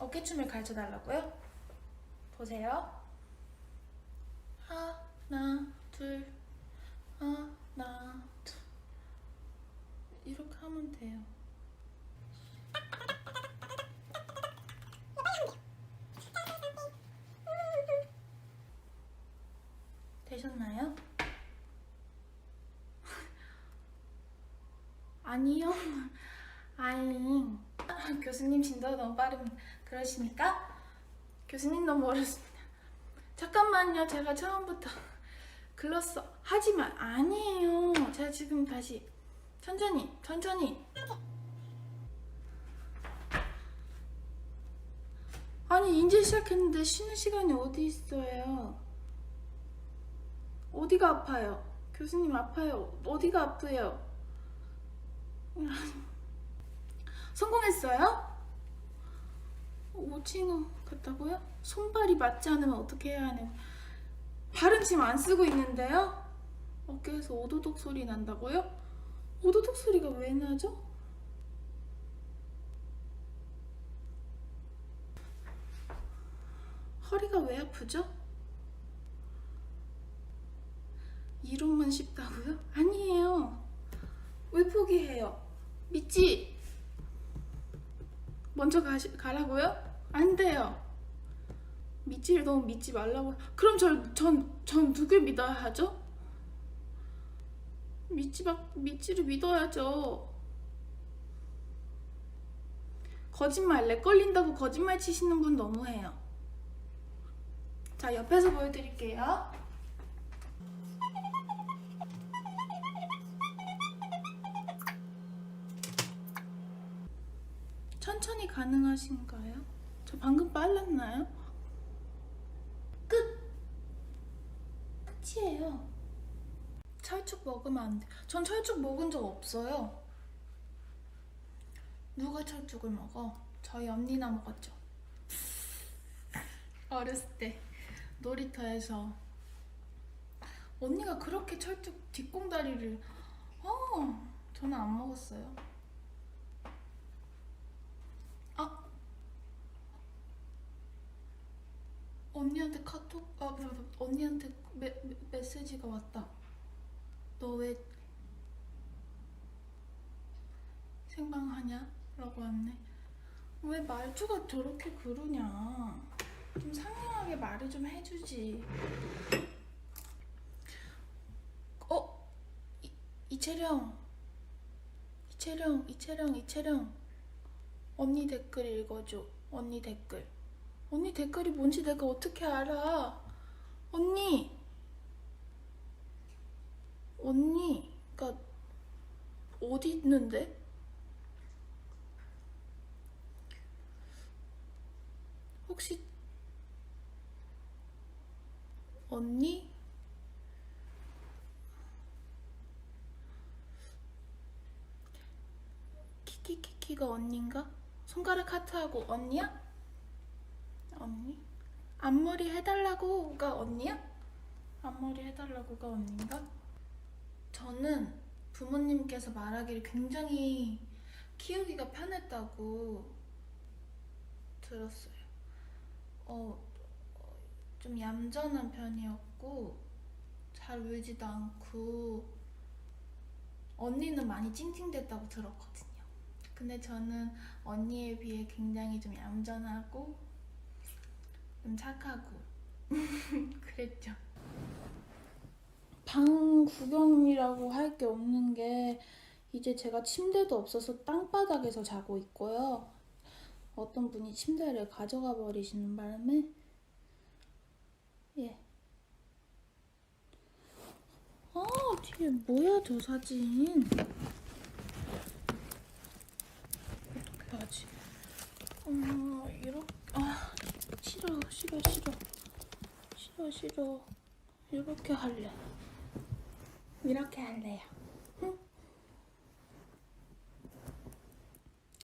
어깨춤을 가르쳐 달라고요? 보세요. 하나, 둘, 하나, 둘. 이렇게 하면 돼요. 되셨나요? 아니요. 아니, 교수님 진도가 너무 빠름 그러시니까 교수님 너무 어렵습니다. 잠깐만요. 제가 처음부터 글렀어. 하지만 아니에요. 제가 지금 다시 천천히, 천천히. 아니 이제 시작했는데 쉬는 시간이 어디 있어요? 어디가 아파요? 교수님 아파요. 어디가 아프요? 성공했어요? 오징어 같다고요? 손발이 맞지 않으면 어떻게 해야 하는? 발은 지금 안 쓰고 있는데요? 어깨에서 오도독 소리 난다고요? 오도독 소리가 왜 나죠? 허리가 왜 아프죠? 이론만 쉽다고요? 아니에요. 왜 포기해요? 믿지? 먼저 가시, 가라고요? 안 돼요. 믿지를 너무 믿지 말라고. 그럼 절, 전, 전 누굴 믿어야 하죠? 믿지, 막, 믿지를 믿어야죠. 거짓말, 렉 걸린다고 거짓말 치시는 분 너무해요. 자, 옆에서 보여드릴게요. 천천히 가능하신가요? 저 방금 빨랐나요? 끝! 끝이에요. 철쭉 먹으면 안 돼. 전 철쭉 먹은 적 없어요. 누가 철쭉을 먹어? 저희 언니나 먹었죠. 어렸을 때 놀이터에서 언니가 그렇게 철쭉 뒷공다리를 어 저는 안 먹었어요. 아 언니한테 카톡 아 뭐, 뭐, 언니한테 메, 메, 메시지가 왔다. 너 왜 생방하냐? 라고 왔네. 왜 말투가 저렇게 그러냐? 좀 상냥하게 말을 좀 해주지. 어? 이, 이채령. 이채령, 이채령, 이채령. 언니 댓글 읽어줘. 언니 댓글. 언니 댓글이 뭔지 내가 어떻게 알아? 언니. 언니가 어디 있는데? 혹시 언니? 키키키키가 언니인가? 손가락 하트하고 언니야? 언니? 앞머리 해달라고가 언니야? 앞머리 해달라고가 언니인가? 저는 부모님께서 말하기를 굉장히 키우기가 편했다고 들었어요. 어, 어, 좀 얌전한 편이었고 잘 울지도 않고 언니는 많이 찡찡댔다고 들었거든요. 근데 저는 언니에 비해 굉장히 좀 얌전하고 좀 착하고 그랬죠. 방 구경이라고 할 게 없는 게 이제 제가 침대도 없어서 땅바닥에서 자고 있고요. 어떤 분이 침대를 가져가 버리시는 바람에 예. 아 뒤에 뭐야 저 사진 어떻게 하지? 아 싫어 싫어. 싫어 싫어. 이렇게 할래. 이렇게 할래요